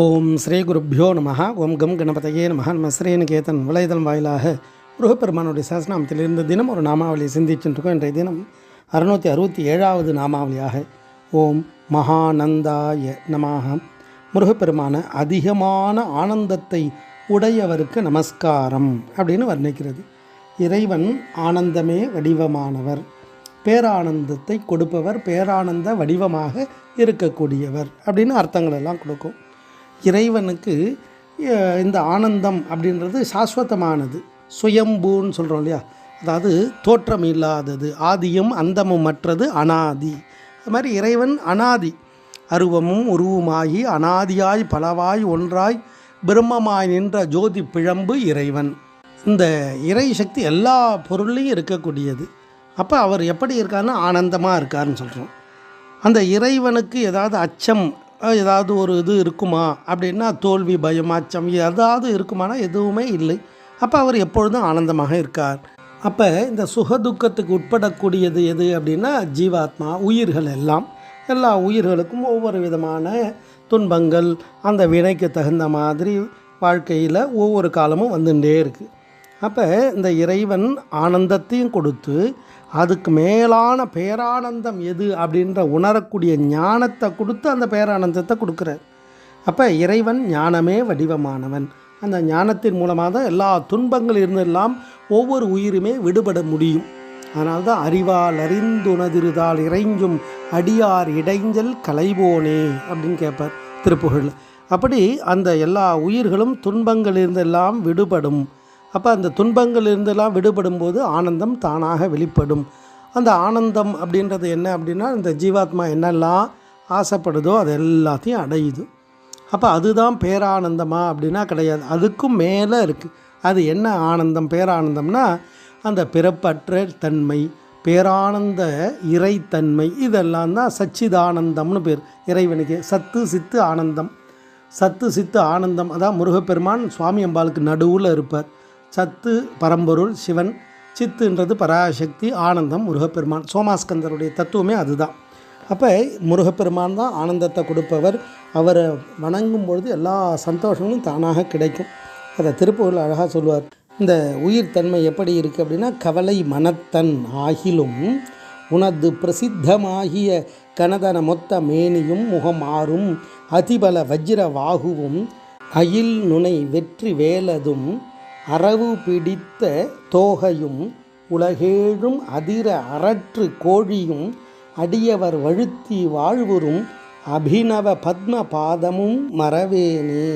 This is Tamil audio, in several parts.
ஓம் ஸ்ரீ குருப்பியோ நம ஓம் கம் கணபதையே நம நம்ம ஸ்ரீநிகேதன் வலைதளம் வாயிலாக முருகப்பெருமானுடைய சாசனாமத்திலிருந்து தினம் ஒரு நாமாவளி சிந்திச்சுட்டுருக்கோம் இன்றைய தினம் அறுநூற்றி அறுபத்தி ஏழாவது நாமாவளியாக ஓம் மகானந்தாய நமாக முருகப்பெருமான அதிகமான ஆனந்தத்தை உடையவருக்கு நமஸ்காரம் அப்படின்னு வர்ணிக்கிறது. இறைவன் ஆனந்தமே வடிவமானவர். பேரானந்தத்தை கொடுப்பவர் பேரானந்த வடிவமாக இருக்கக்கூடியவர் அப்படின்னு அர்த்தங்கள் எல்லாம் கொடுக்கும். இறைவனுக்கு இந்த ஆனந்தம் அப்படின்றது சாஸ்வதமானது. சுயம்பூன்னு சொல்கிறோம் இல்லையா? அதாவது தோற்றம் இல்லாதது ஆதியும் அந்தமும் மற்றது அனாதி. அது மாதிரி இறைவன் அனாதி. அருவமும் உருவுமாகி அனாதியாய் பலவாய் ஒன்றாய் பிரம்மமாய் நின்ற ஜோதி பிழம்பு இறைவன். இந்த இறை சக்தி எல்லா பொருள்லையும் இருக்கக்கூடியது. அப்போ அவர் எப்படி இருக்காருன்னா ஆனந்தமாக இருக்காருன்னு சொல்கிறோம் அந்த இறைவனுக்கு ஏதாவது அச்சம் ஏதாவது ஒரு இது இருக்குமா? அப்படின்னா தோல்வி பயம் அச்சம் ஏதாவது இருக்குமானா எதுவுமே இல்லை. அப்போ அவர் எப்பொழுதும் ஆனந்தமாக இருக்கார். அப்போ இந்த சுகதுக்கத்துக்கு உட்படக்கூடியது எது அப்படின்னா ஜீவாத்மா உயிர்கள் எல்லாம். எல்லா உயிர்களுக்கும் ஒவ்வொரு விதமான துன்பங்கள் அந்த வினைக்கு தகுந்த மாதிரி வாழ்க்கையில் ஒவ்வொரு காலமும் வந்துட்டே இருக்குது அப்போ இந்த இறைவன் ஆனந்தத்தையும் கொடுத்து அதுக்கு மேலான பேரானந்தம் எது அப்படின்ற உணரக்கூடிய ஞானத்தை கொடுத்து அந்த பேரானந்தத்தை கொடுக்குறார். அப்போ இறைவன் ஞானமே வடிவமானவன். அந்த ஞானத்தின் மூலமாக தான் எல்லா துன்பங்கள் இருந்தெல்லாம் ஒவ்வொரு உயிருமே விடுபட முடியும். அதனால் தான் அறிவால் அறிந்துணதிருதால் இறைஞ்சும் அடியார் இடைஞ்சல் கலைவோனே அப்படின்னு கேட்பார் திருப்புகழ். அப்படி அந்த எல்லா உயிர்களும் துன்பங்களிலிருந்தெல்லாம் விடுபடும். அப்போ அந்த துன்பங்கள் இருந்தெல்லாம் விடுபடும் போது ஆனந்தம் தானாக வெளிப்படும். அந்த ஆனந்தம் அப்படின்றது என்ன அப்படின்னா இந்த ஜீவாத்மா என்னெல்லாம் ஆசைப்படுதோ அது எல்லாத்தையும் அடையுது. அப்போ அதுதான் பேரானந்தமா அப்படின்னா கிடையாது. அதுக்கும் மேலே இருக்குது அது என்ன ஆனந்தம்? பேரானந்தம்னா அந்த பிறப்பற்ற தன்மை பேரானந்த இறைத்தன்மை இதெல்லாம் தான் சச்சிதானந்தம்னு பேர். இறைவனுக்கு சத்து சித்து ஆனந்தம். சத்து சித்து ஆனந்தம். அதான் முருகப்பெருமான் சுவாமி அம்பாளுக்கு நடுவில் இருப்பார். சத்து பரம்பொருள் சிவன் சித்துன்றது பராசக்தி ஆனந்தம் முருகப்பெருமான். சோமாஸ்கந்தருடைய தத்துவமே அதுதான். அப்போ முருகப்பெருமான் தான் ஆனந்தத்தை கொடுப்பவர். அவரை வணங்கும் பொழுது எல்லா சந்தோஷங்களும் தானாக கிடைக்கும். அதை திருப்பூரில் அழகாக சொல்லுவார். இந்த உயிர் தன்மை எப்படி இருக்குது அப்படின்னா கவலை மனத்தன் ஆகிலும் உனது பிரசித்தமாகிய கனதன மொத்த மேனியும் முகமாறும் அதிபல வஜ்ர வாகுவும் அயில் நுனை வெற்றி வேலதும் அரவு பிடித்த தோகையும் உலகேழும் அதிர அரற்று கோழியும் அடியவர் வழுத்தி வாழ்வுறும் அபிநவ பத்ம பாதமும் மறவேனே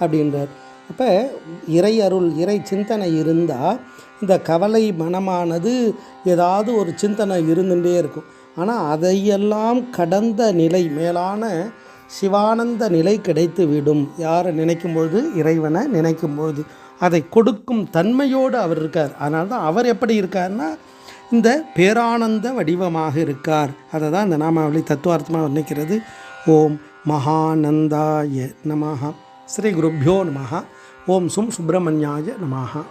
அப்படின்றார். அப்போ இறை அருள் இறை சிந்தனை இருந்தால் இந்த கவலை மனமானது ஏதாவது ஒரு சிந்தனை இருந்துகிட்டே இருக்கும். ஆனால் அதையெல்லாம் கடந்த நிலை மேலான சிவானந்த நிலை கிடைத்து விடும். யாரை நினைக்கும் பொழுது இறைவனை நினைக்கும் பொழுது அதை கொடுக்கும் தன்மையோடு அவர் இருக்கார். அதனால தான் அவர் எப்படி இருக்கார்னா இந்த பேரானந்த வடிவமாக இருக்கார். அதை தான் இந்த நாமாவளி தத்துவார்த்தமாக வர்ணிக்கிறது. ஓம் மகானந்தாய நமஹா. ஸ்ரீ குருப்யோ நமஹா. ஓம் சும் சுப்பிரமணியாய நமஹா.